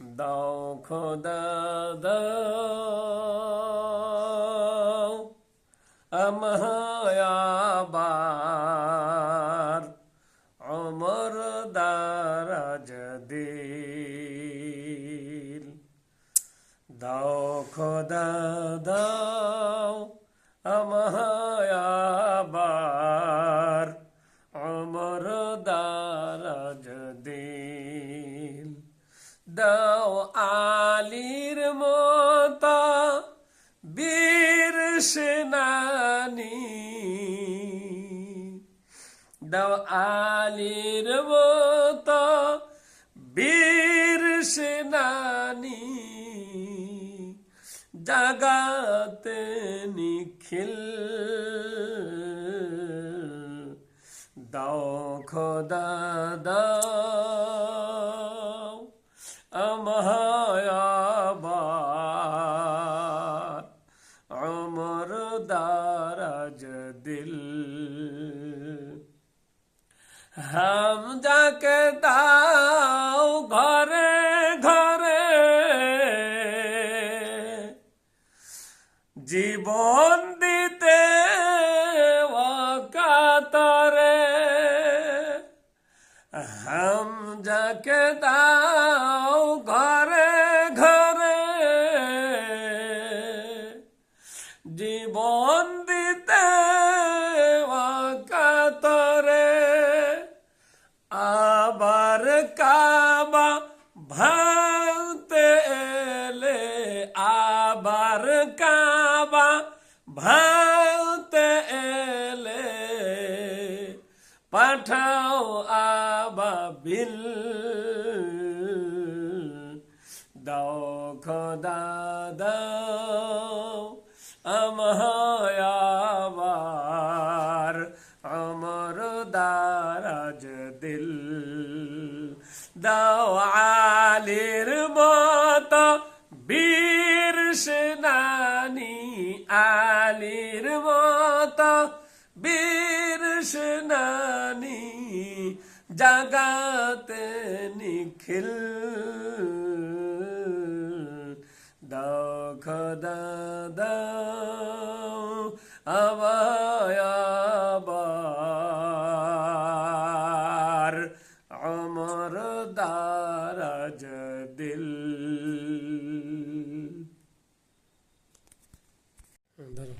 দাও খোদা দাও আমায়াবার অমর দারাজ দিল দাও খোদা দাও আমায়াবার মতা বীর সেনানি। দাও আলীর মতো বীর সেনানি। জাগাতে নিখিল। দাও খোদা দাও অমর দারাজ দিল হাম যাকে দাও ঘরে ঘরে জীবন দিতে কাতরে হাম যাকে দাও আবার কাবা ভাঙতে এলে পাঠাও আবা বিল। দাও খোদা, দাও আমায়াবার অমর দারাজ দিল। দাও আলির মত সেনানি আলির মত বীর সেনানি জাগাতে নিখিল। দাও খোদা দাও আবার অমর দারাজ দিল ধরো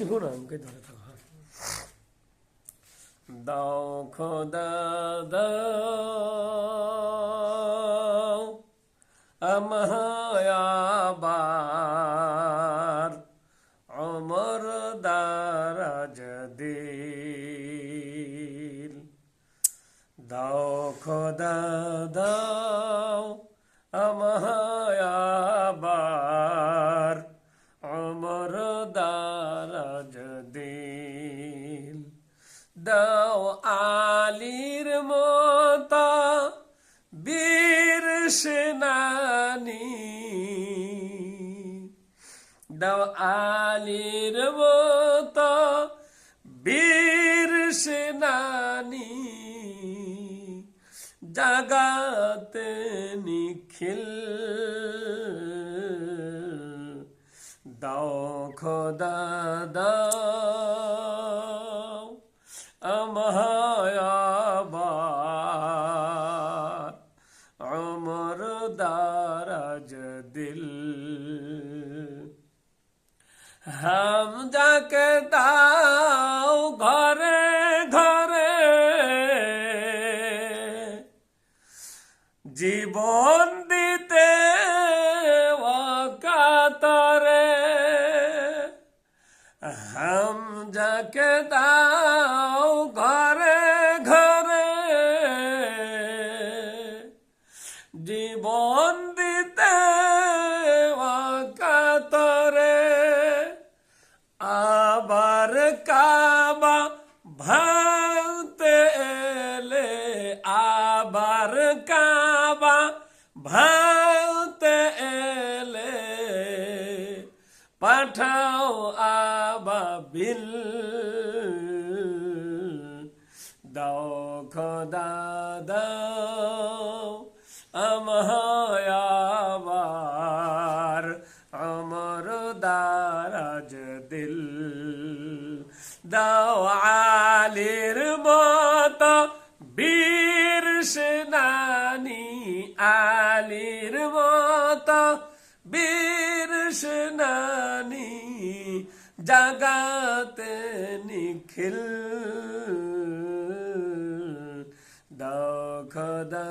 একটু না আমাকে ধরে তো। দাও খোদা দাও আমায়াবার অমর দারাজ দিল দাও খোদা দাও আমায়াবার দাও আলীর মতা বীর সেনানি। দাও আলীর মতো বীর সেনানি। জাগাতে নিখিল। দাও খোদা, দাও কাতরে হাম যাকে দাও ঘরে ঘরে, জীবন দিতে কাতরে আবার কাবা ভাঙতে এলে আবার কাবা ভাঙতে বিল দাও, খোদা দাও আমায়াবার আমর দারাজ দিল। দাও আলির মত বীর সেনানি, আলির মত বীর সেনানি জাগাতে নিখিল। দখ খোদা